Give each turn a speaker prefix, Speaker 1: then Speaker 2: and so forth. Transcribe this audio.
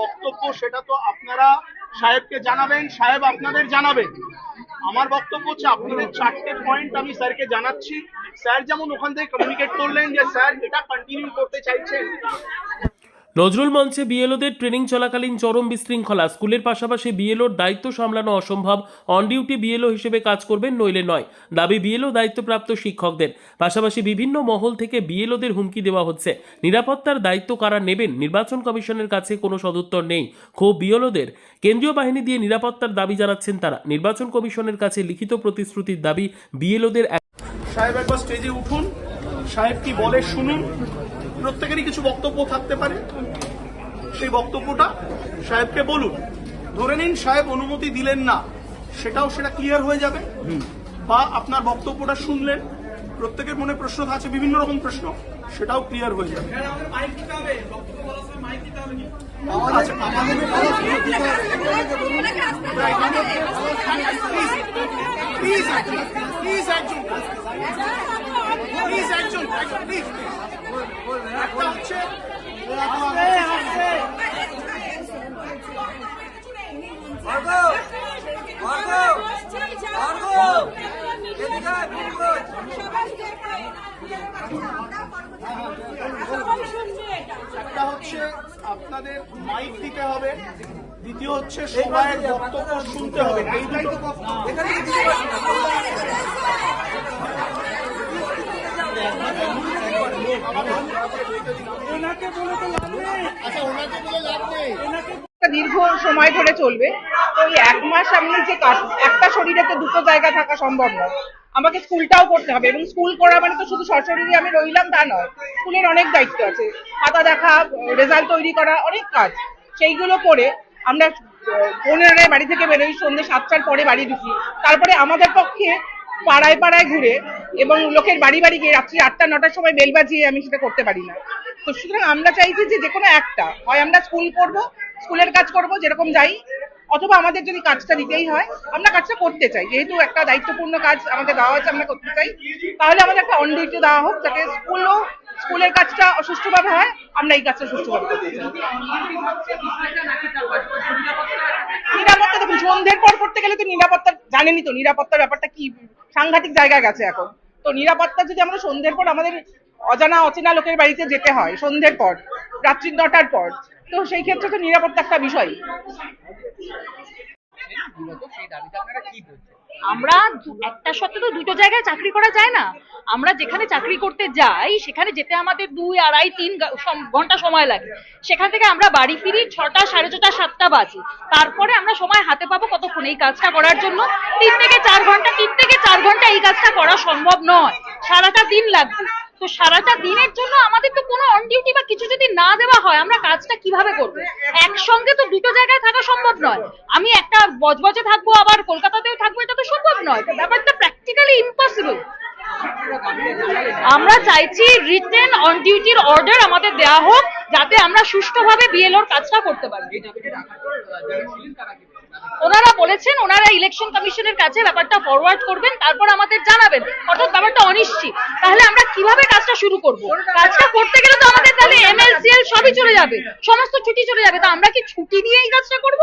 Speaker 1: বক্তব্য, সেটা তো আপনারা সাহেবকে জানাবেন, সাহেব আপনাদের জানাবেন। আমার বক্তব্য হচ্ছে আপনাদের চারটে পয়েন্ট আমি স্যারকে জানাচ্ছি। স্যার যেমন ওখান থেকে কমিউনিকেট করলেন যে স্যার এটা কন্টিনিউ করতে চাইছেন।
Speaker 2: নজরুল মঞ্চে বিএলওদের ট্রেনিং চলাকালীন চরম বিশৃঙ্খলা। স্কুলের পাশাপাশি বিএলওর দায়িত্ব সামলানো অসম্ভব। অন ডিউটি বিএলও হিসেবে কাজ করবেন নইলে নয়। দাবি, বিএলও দায়িত্বপ্রাপ্ত শিক্ষকদের। পাশাপাশি বিভিন্ন মহল থেকে বিএলওদের হুমকি দেওয়া হচ্ছে। নিরাপত্তার দায়িত্ব কারা নেবেন? নির্বাচন কমিশনের কাছে কোনো সদুত্তর নেই। ক্ষোভ বিএলওদের। কেন্দ্রীয় বাহিনী দিয়ে নিরাপত্তার দাবি জানাচ্ছেন তারা। নির্বাচন কমিশনের কাছে লিখিত প্রতিশ্রুতির দাবি, বিএলওদের
Speaker 1: সাহেব, একবার স্টেজে উঠুন। সাহেব কি বলে শুনুন। প্রত্যেকেরই কিছু বক্তব্য থাকতে পারে সেই বক্তব্যটা সাহেবকে বলুন ধরে নিন সাহেব অনুমতি দিলেন না সেটাও সেটা ক্লিয়ার হয়ে যাবে বা আপনার বক্তব্যটা শুনলেন প্রত্যেকের মনে প্রশ্ন আছে বিভিন্ন রকম প্রশ্ন সেটাও ক্লিয়ার হয়ে যাবে আচ্ছা, প্লিজ একজন প্লিজ একজন প্লিজ একজন একজন প্লিজ একটা হচ্ছে একটা হচ্ছে আপনাদের মাইক দিতে হবে। দ্বিতীয় হচ্ছে সবাই বক্তব্য শুনতে হবে। এই দুটো
Speaker 3: একটা দীর্ঘ সময় ধরে চলবে। তো এক মাস আমি যে কাজ- একটা শরীরে তো দুটো জায়গা থাকা সম্ভব নয়। আমাকে স্কুলটাও করতে হবে এবং স্কুল করা মানে তো শুধু সশরীরে আমি রইলাম, তা নয়। স্কুলের অনেক দায়িত্ব আছে। খাতা দেখা রেজাল্ট তৈরি করা, অনেক কাজ। সেইগুলো করে আমরা পনেরোটায় বাড়ি থেকে বেরোই সন্ধ্যে সাতটার পরে বাড়ি ঢুকি। তারপরে আমাদের পক্ষে পাড়ায় পাড়ায় ঘুরে এবং লোকের বাড়ি বাড়ি গিয়ে রাত্রি আটটা, নটার সময় বেল বাজিয়ে আমি সেটা করতে পারি না। তো সুতরাং আমরা চাইছি যে যে কোনো একটা, হয় আমরা স্কুল করব, স্কুলের কাজ করব, যেরকম যাই অথবা আমাদের যদি কাজটা দিতেই হয়, আমরা কাজটা করতে চাই। যেহেতু একটা দায়িত্বপূর্ণ কাজ আমাদের দেওয়া হয়েছে আমরা করতে চাই। তাহলে আমাদের একটা অন ডিউটি দেওয়া হোক, যাতে স্কুলও স্কুলের কাজটা সুষ্ঠুভাবে হয়, আমরা এই কাজটা সুষ্ঠুভাবে নিরাপত্তা দেখুন সন্ধ্যের পর করতে গেলে তো নিরাপত্তা, জানেনই তো নিরাপত্তার ব্যাপারটা কি, সাংঘাতিক জায়গায় গেছে এখন। তো নিরাপত্তা যদি আমরা সন্ধ্যের পর আমাদের অজানা, অচেনা লোকের বাড়িতে যেতে হয়, সন্ধ্যের পর রাত্রি নটার পর, তো সেই ক্ষেত্রে তো নিরাপত্তা একটা বিষয়।
Speaker 4: আমরা একটা সত্ত্বে তো দুটো জায়গায় চাকরি করা যায় না। আমরা যেখানে চাকরি করতে যাই, সেখানে যেতে আমাদের দুই, আড়াই, তিন ঘণ্টা সময় লাগে। সেখান থেকে আমরা বাড়ি ফিরি ছটা, সাড়ে ছটা, সাতটা বাজে। তারপরে আমরা সময় হাতে পাবো কতক্ষণ এই কাজটা করার জন্য। তিন থেকে চার ঘণ্টা, তিন থেকে চার ঘণ্টা এই কাজটা করা সম্ভব নয়। সারাটা দিন লাগবে। তো সারাটা দিনের জন্য আমাদের তো কোনো অন ডিউটি বা কিছু যদি না দেওয়া হয়, আমরা কাজটা কীভাবে করব? একসঙ্গে তো দুটো জায়গায় থাকা সম্ভব নয়। আমি একটা বজবজে থাকব, আবার কলকাতাতেও থাকব, এটা তো সম্ভব নয়। ব্যাপারটা প্র্যাকটিক্যালি ইম্পসিবল আমরা চাইছি রিটেন অন ডিউটির অর্ডার আমাদের দেওয়া হোক, যাতে আমরা সুষ্ঠুভাবে বিএলওর কাজটা করতে পারি। ওনারা বলেছেন, ওনারা ইলেকশন কমিশনের কাছে ব্যাপারটা ফরওয়ার্ড করবেন, তারপর আমাদের জানাবেন। অর্থাৎ ব্যাপারটা অনিশ্চিত। তাহলে আমরা কীভাবে কাজটা শুরু করব? কাজটা করতে গেলে তো আমাদের তাহলে এমএলসিএল সবই চলে যাবে। সমস্ত ছুটি চলে যাবে। তা আমরা কি ছুটি দিয়ে এই কাজটা করব?